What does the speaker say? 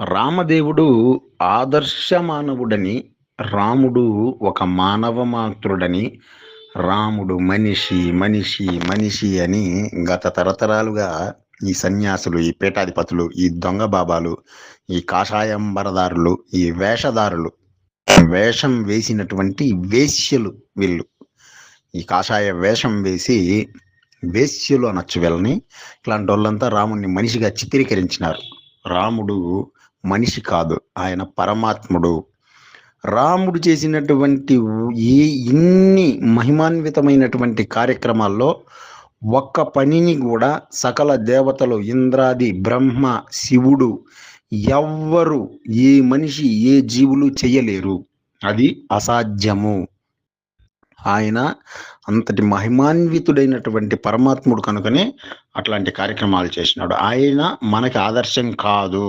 రామదేవుడు ఆదర్శ మానవుడని రాముడు ఒక మానవ మాతృడని రాముడు మనిషి మనిషి మనిషి అని గత తరతరాలుగా ఈ సన్యాసులు ఈ పీఠాధిపతులు ఈ దొంగ బాబాలు ఈ కాషాయంబరదారులు ఈ వేషధారులు వేషం వేసినటువంటి వేశ్యలు వీళ్ళు. ఈ కాషాయ వేషం వేసి వేశ్యలు అనొచ్చు వీళ్ళని. ఇట్లాంటి వాళ్ళంతా రాముడిని మనిషిగా చిత్రీకరించినారు. రాముడు మనిషి కాదు ఆయన పరమాత్ముడు. రాముడు చేసినటువంటి ఈ ఇన్ని మహిమాన్వితమైనటువంటి కార్యక్రమాల్లో ఒక్క పనిని కూడా సకల దేవతలు ఇంద్రాది బ్రహ్మ శివుడు ఎవ్వరు ఏ మనిషి ఏ జీవులు చేయలేరు. అది అసాధ్యము. ఆయన అంతటి మహిమాన్వితుడైనటువంటి పరమాత్ముడు కనుకనే అట్లాంటి కార్యక్రమాలు చేసినాడు. ఆయన మనకి ఆదర్శం కాదు.